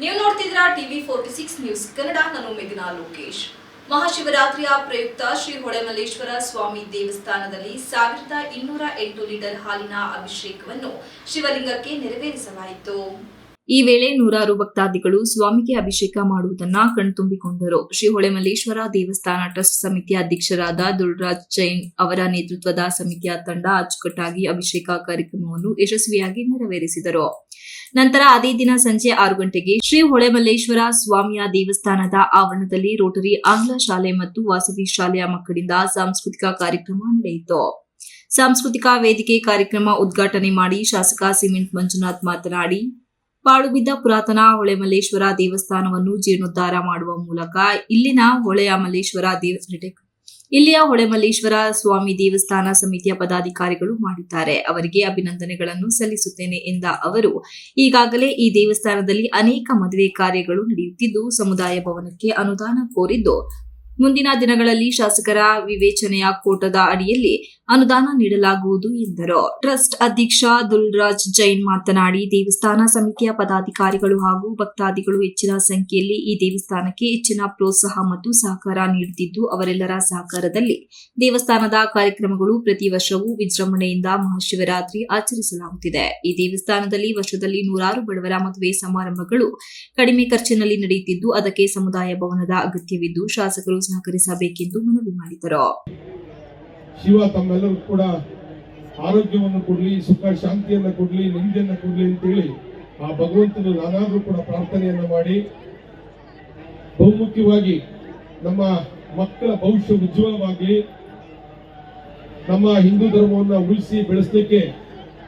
ನೀವು ನೋಡ್ತಿದ್ರ TV forty six news Kannada, ನಾನು ಮೇಘನಾ ಲೋಕೇಶ್. ಮಹಾಶಿವರಾತ್ರಿಯ ಪ್ರಯುಕ್ತ ಶ್ರೀ ಹೊಳೆಮಲ್ಲೇಶ್ವರ ಸ್ವಾಮಿ ದೇವಸ್ಥಾನದಲ್ಲಿ ಸಾವಿರದ ಇನ್ನೂರ ಎಂಟು ಲೀಟರ್ ಹಾಲಿನ ಅಭಿಷೇಕವನ್ನು ಶಿವಲಿಂಗಕ್ಕೆ ನೆರವೇರಿಸಲಾಯಿತು. ಈ ವೇಳೆ ನೂರಾರು ಭಕ್ತಾದಿಗಳು ಸ್ವಾಮಿಗೆ ಅಭಿಷೇಕ ಮಾಡುವುದನ್ನ ಕಣ್ತುಂಬಿಕೊಂಡರು. ಶ್ರೀ ಹೊಳೆಮಲ್ಲೇಶ್ವರ ದೇವಸ್ಥಾನ ಟ್ರಸ್ಟ್ ಸಮಿತಿಯ ಅಧ್ಯಕ್ಷರಾದ ದುಲ್ರಾಜ್ ಜೈನ್ ಅವರ ನೇತೃತ್ವದ ಸಮಿತಿಯ ತಂಡ ಅಚ್ಚುಕಟ್ಟಾಗಿ ಅಭಿಷೇಕ ಕಾರ್ಯಕ್ರಮವನ್ನು ಯಶಸ್ವಿಯಾಗಿ ನೆರವೇರಿಸಿದರು. ನಂತರ ಅದೇ ದಿನ ಸಂಜೆ ಆರು ಗಂಟೆಗೆ ಶ್ರೀ ಹೊಳೆಮಲ್ಲೇಶ್ವರ ಸ್ವಾಮಿಯ ದೇವಸ್ಥಾನದ ಆವರಣದಲ್ಲಿ ರೋಟರಿ, ಆಂಗ್ಲ ಶಾಲೆ ಮತ್ತು ವಾಸವಿ ಶಾಲೆಯ ಮಕ್ಕಳಿಂದ ಸಾಂಸ್ಕೃತಿಕ ಕಾರ್ಯಕ್ರಮ ನಡೆಯಿತು. ಸಾಂಸ್ಕೃತಿಕ ವೇದಿಕೆ ಕಾರ್ಯಕ್ರಮ ಉದ್ಘಾಟನೆ ಮಾಡಿ ಶಾಸಕ ಸಿಮೆಂಟ್ ಮಂಜುನಾಥ್ ಮಾತನಾಡಿ ಪಾಳು ಪುರಾತನ ಪುರಾತನ ಹೊಳೆಮಲ್ಲೇಶ್ವರ ದೇವಸ್ಥಾನವನ್ನು ಜೀರ್ಣೋದ್ಧಾರ ಮಾಡುವ ಮೂಲಕ ಇಲ್ಲಿನ ಹೊಳೆಯ ಮಲ್ಲೇಶ್ವರ ದೇವ ಇಲ್ಲಿಯ ಹೊಳೆಮಲ್ಲೇಶ್ವರ ಸ್ವಾಮಿ ದೇವಸ್ಥಾನ ಸಮಿತಿಯ ಪದಾಧಿಕಾರಿಗಳು ಮಾಡಿದ್ದಾರೆ. ಅವರಿಗೆ ಅಭಿನಂದನೆಗಳನ್ನು ಸಲ್ಲಿಸುತ್ತೇನೆ ಎಂದ ಅವರು, ಈಗಾಗಲೇ ಈ ದೇವಸ್ಥಾನದಲ್ಲಿ ಅನೇಕ ಮದುವೆ ಕಾರ್ಯಗಳು ನಡೆಯುತ್ತಿದ್ದು, ಸಮುದಾಯ ಭವನಕ್ಕೆ ಅನುದಾನ ಕೋರಿದ್ದು ಮುಂದಿನ ದಿನಗಳಲ್ಲಿ ಶಾಸಕರ ವಿವೇಚನೆಯ ಕೋಟದ ಅಡಿಯಲ್ಲಿ ಅನುದಾನ ನೀಡಲಾಗುವುದು ಎಂದರು. ಟ್ರಸ್ಟ್ ಅಧ್ಯಕ್ಷ ದುಲ್ರಾಜ್ ಜೈನ್ ಮಾತನಾಡಿ, ದೇವಸ್ಥಾನ ಸಮಿತಿಯ ಪದಾಧಿಕಾರಿಗಳು ಹಾಗೂ ಭಕ್ತಾದಿಗಳು ಹೆಚ್ಚಿನ ಸಂಖ್ಯೆಯಲ್ಲಿ ಈ ದೇವಸ್ಥಾನಕ್ಕೆ ಹೆಚ್ಚಿನ ಪ್ರೋತ್ಸಾಹ ಮತ್ತು ಸಹಕಾರ ನೀಡುತ್ತಿದ್ದು, ಅವರೆಲ್ಲರ ಸಹಕಾರದಲ್ಲಿ ದೇವಸ್ಥಾನದ ಕಾರ್ಯಕ್ರಮಗಳು ಪ್ರತಿ ವರ್ಷವೂ ವಿಜೃಂಭಣೆಯಿಂದ ಮಹಾಶಿವರಾತ್ರಿ ಆಚರಿಸಲಾಗುತ್ತಿದೆ. ಈ ದೇವಸ್ಥಾನದಲ್ಲಿ ವರ್ಷದಲ್ಲಿ ನೂರಾರು ಬಡವರ ಮದುವೆ ಸಮಾರಂಭಗಳು ಕಡಿಮೆ ಖರ್ಚಿನಲ್ಲಿ ನಡೆಯುತ್ತಿದ್ದು, ಅದಕ್ಕೆ ಸಮುದಾಯ ಭವನದ ಅಗತ್ಯವಿದ್ದು, ಶಾಸಕರು ಸಹಕರಿಸಬೇಕೆಂದು ಮನವಿ ಮಾಡಿದರು. ಶಿವ ತಮ್ಮೆಲ್ಲರೂ ಕೂಡ ಆರೋಗ್ಯವನ್ನು ಕೊಡಲಿ, ಸುಖ, ಶಾಂತಿಯನ್ನ ಕೊಡ್ಲಿ, ನೆಮ್ಮದಿಯನ್ನು ಕೊಡ್ಲಿ ಅಂತೇಳಿ ಆ ಭಗವಂತನು ನಾನಾದರೂ ಕೂಡ ಪ್ರಾರ್ಥನೆಯನ್ನು ಮಾಡಿ ಬಹುಮುಖ್ಯವಾಗಿ ನಮ್ಮ ಮಕ್ಕಳ ಭವಿಷ್ಯ ಉಜ್ವಲವಾಗಲಿ, ನಮ್ಮ ಹಿಂದೂ ಧರ್ಮವನ್ನು ಉಳಿಸಿ ಬೆಳೆಸಲಿಕ್ಕೆ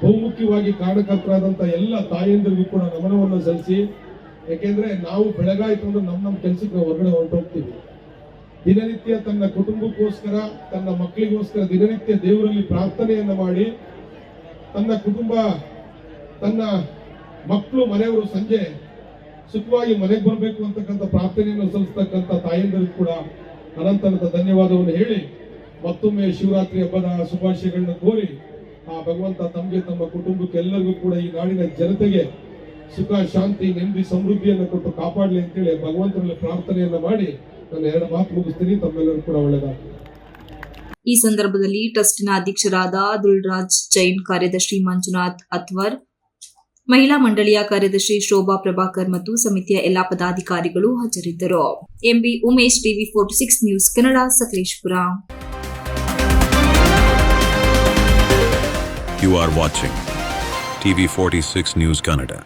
ಬಹುಮುಖ್ಯವಾಗಿ ಕಾರಣಕರ್ತರಾದಂಥ ಎಲ್ಲ ತಾಯಂದಿರಿಗೂ ಕೂಡ ನಮನವನ್ನು ಸಲ್ಲಿಸಿ, ಯಾಕೆಂದ್ರೆ ನಾವು ಬೆಳಗಾಯಿತು ಅಂದ್ರೆ ನಮ್ಮ ನಮ್ಮ ಕೆಲಸಕ್ಕೆ ಹೊರಗಡೆ ಹೊರಟೋಗ್ತೀವಿ. ದಿನನಿತ್ಯ ತನ್ನ ಕುಟುಂಬಕ್ಕೋಸ್ಕರ, ತನ್ನ ಮಕ್ಕಳಿಗೋಸ್ಕರ ದಿನನಿತ್ಯ ದೇವರಲ್ಲಿ ಪ್ರಾರ್ಥನೆಯನ್ನು ಮಾಡಿ, ತನ್ನ ಕುಟುಂಬ, ತನ್ನ ಮಕ್ಕಳು, ಮನೆಯವರು ಸಂಜೆ ಸುಖವಾಗಿ ಮನೆಗೆ ಬರಬೇಕು ಅಂತಕ್ಕಂಥ ಪ್ರಾರ್ಥನೆಯನ್ನು ಸಲ್ಲಿಸ್ತಕ್ಕಂಥ ತಾಯಂದಿರು ಕೂಡ ಅನಂತರದ ಧನ್ಯವಾದವನ್ನು ಹೇಳಿ, ಮತ್ತೊಮ್ಮೆ ಶಿವರಾತ್ರಿ ಹಬ್ಬದ ಶುಭಾಶಯಗಳನ್ನು ಕೋರಿ, ಆ ಭಗವಂತ ತಮಗೆ, ತಮ್ಮ ಕುಟುಂಬಕ್ಕೆಲ್ಲರಿಗೂ ಕೂಡ ಈ ನಾಡಿನ ಜನತೆಗೆ ಸುಖ, ಶಾಂತಿ, ನೆಮ್ಮದಿ, ಸಮೃದ್ಧಿಯನ್ನು ಕೊಟ್ಟು ಕಾಪಾಡಲಿ ಅಂತೇಳಿ ಭಗವಂತನಲ್ಲಿ ಪ್ರಾರ್ಥನೆಯನ್ನು ಮಾಡಿ ನಾನು ಎರಡು ಮಾತು ಮುಗಿಸ್ತೀನಿ ತಮ್ಮೆಲ್ಲರೂ ಕೂಡ ಒಳ್ಳೆಯದಾಗಲಿ ಈ ಸಂದರ್ಭದಲ್ಲಿ ಟ್ರಸ್ಟ್ನ ಅಧ್ಯಕ್ಷರಾದ ದುಲ್ರಾಜ್ ಜೈನ್ ಕಾರ್ಯದರ್ಶಿ ಮಂಜುನಾಥ್ ಅತ್ವರ್ ಮಹಿಳಾ ಮಂಡಳಿಯ ಕಾರ್ಯದರ್ಶಿ ಶೋಭಾ ಪ್ರಭಾಕರ್ ಮತ್ತು ಸಮಿತಿಯ ಎಲ್ಲಾ ಪದಾಧಿಕಾರಿಗಳು ಹಾಜರಿದ್ದರು. MB Umesh TV forty six news Kannada Sakleshpur. You are watching TV46 News Kannada.